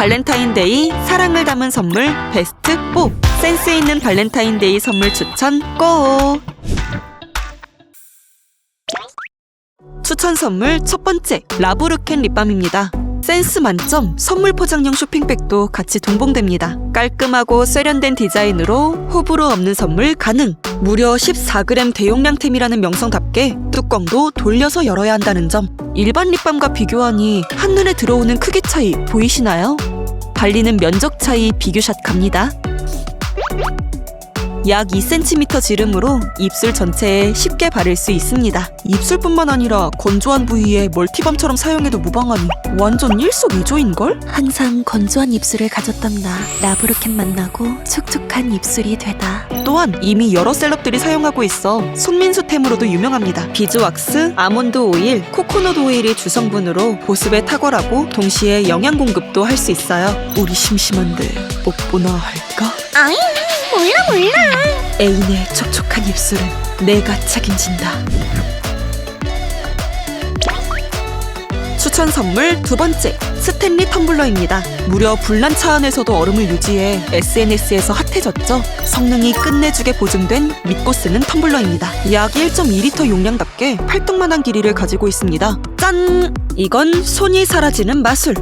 발렌타인데이 사랑을 담은 선물 베스트 4 센스 있는 발렌타인데이 선물 추천 고! 추천 선물 첫 번째 라브르켄 립밤입니다. 센스 만점 선물 포장용 쇼핑백도 같이 동봉됩니다. 깔끔하고 세련된 디자인으로 호불호 없는 선물 가능. 무려 14g 대용량템이라는 명성답게 뚜껑도 돌려서 열어야 한다는 점. 일반 립밤과 비교하니 한눈에 들어오는 크기 차이 보이시나요? 발리는 면적 차이 비교샷 갑니다. 약 2cm 지름으로 입술 전체에 쉽게 바를 수 있습니다. 입술뿐만 아니라 건조한 부위에 멀티밤처럼 사용해도 무방하니 완전 일석이조인걸? 항상 건조한 입술을 가졌던 나 라브르켄 만나고 촉촉한 입술이 되다 또한 이미 여러 셀럽들이 사용하고 있어 손민수템으로도 유명합니다. 비즈왁스, 아몬드 오일, 코코넛 오일이 주성분으로 보습에 탁월하고 동시에 영양 공급도 할 수 있어요. 우리 심심한데 뽀뽀나 할까? 아이 몰라 몰라 애인의 촉촉한 입술은 내가 책임진다. 추천 선물 두 번째 스탠리 텀블러입니다. 무려 불난 차 안에서도 얼음을 유지해 SNS에서 핫해졌죠. 성능이 끝내주게 보증된 믿고 쓰는 텀블러입니다. 약 1.2리터 용량답게 팔뚝만한 길이를 가지고 있습니다. 짠! 이건 손이 사라지는 마술.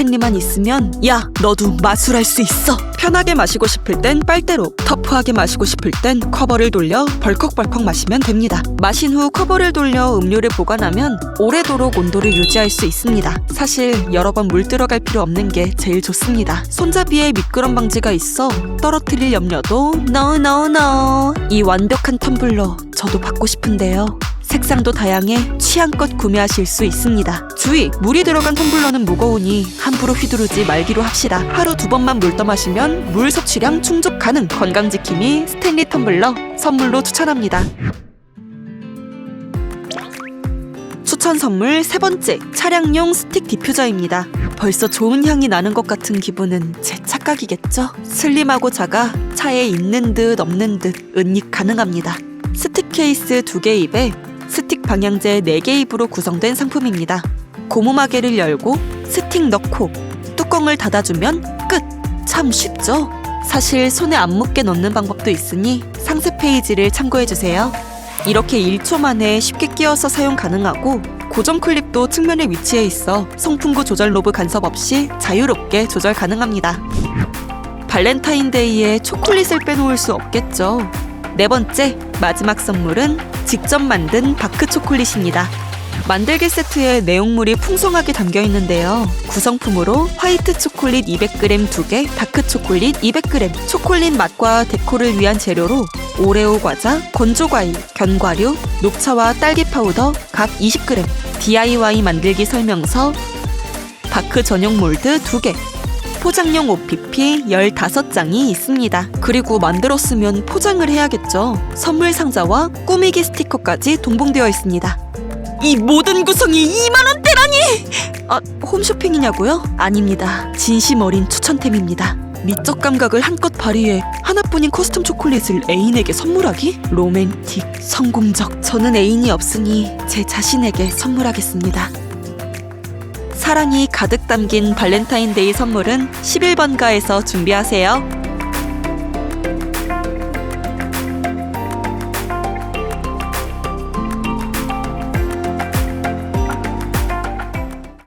스탠리만 있으면 야 너도 마술할 수 있어. 편하게 마시고 싶을 땐 빨대로 터프하게 마시고 싶을 땐 커버를 돌려 벌컥벌컥 마시면 됩니다. 마신 후 커버를 돌려 음료를 보관하면 오래도록 온도를 유지할 수 있습니다. 사실 여러 번 물 들어갈 필요 없는 게 제일 좋습니다. 손잡이에 미끄럼 방지가 있어 떨어뜨릴 염려도 no no no. 이 완벽한 텀블러 저도 받고 싶은데요 색상도 다양해 취향껏 구매하실 수 있습니다. 주의! 물이 들어간 텀블러는 무거우니 함부로 휘두르지 말기로 합시다. 하루 두 번만 물 떠마시면 물 섭취량 충족 가능. 건강지킴이 스탠리 텀블러 선물로 추천합니다. 추천 선물 세 번째 차량용 스틱 디퓨저입니다. 벌써 좋은 향이 나는 것 같은 기분은 제 착각이겠죠? 슬림하고 작아 차에 있는 듯 없는 듯 은닉 가능합니다. 스틱 케이스 두 개 입에 방향제 4개 입으로 구성된 상품입니다. 고무마개를 열고 스틱 넣고 뚜껑을 닫아주면 끝! 참 쉽죠? 사실 손에 안 묻게 넣는 방법도 있으니 상세 페이지를 참고해주세요. 이렇게 1초 만에 쉽게 끼워서 사용 가능하고 고정 클립도 측면에 위치해 있어 성풍구 조절 노브 간섭 없이 자유롭게 조절 가능합니다. 발렌타인데이에 초콜릿을 빼놓을 수 없겠죠. 네 번째, 마지막 선물은 직접 만든 다크 초콜릿입니다. 만들기 세트에 내용물이 풍성하게 담겨 있는데요. 구성품으로 화이트 초콜릿 200g 2개, 다크 초콜릿 200g, 초콜릿 맛과 데코를 위한 재료로 오레오 과자, 건조 과일, 견과류, 녹차와 딸기 파우더 각 20g, DIY 만들기 설명서, 다크 전용 몰드 2개, 포장용 OPP 15장이 있습니다. 그리고 만들었으면 포장을 해야겠죠. 선물 상자와 꾸미기 스티커까지 동봉되어 있습니다. 이 모든 구성이 2만원대라니! 아, 홈쇼핑이냐고요? 아닙니다. 진심 어린 추천템입니다. 미적 감각을 한껏 발휘해 하나뿐인 커스텀 초콜릿을 애인에게 선물하기? 로맨틱, 성공적. 저는 애인이 없으니 제 자신에게 선물하겠습니다. 사랑이 가득 담긴 발렌타인데이 선물은 11번가에서 준비하세요.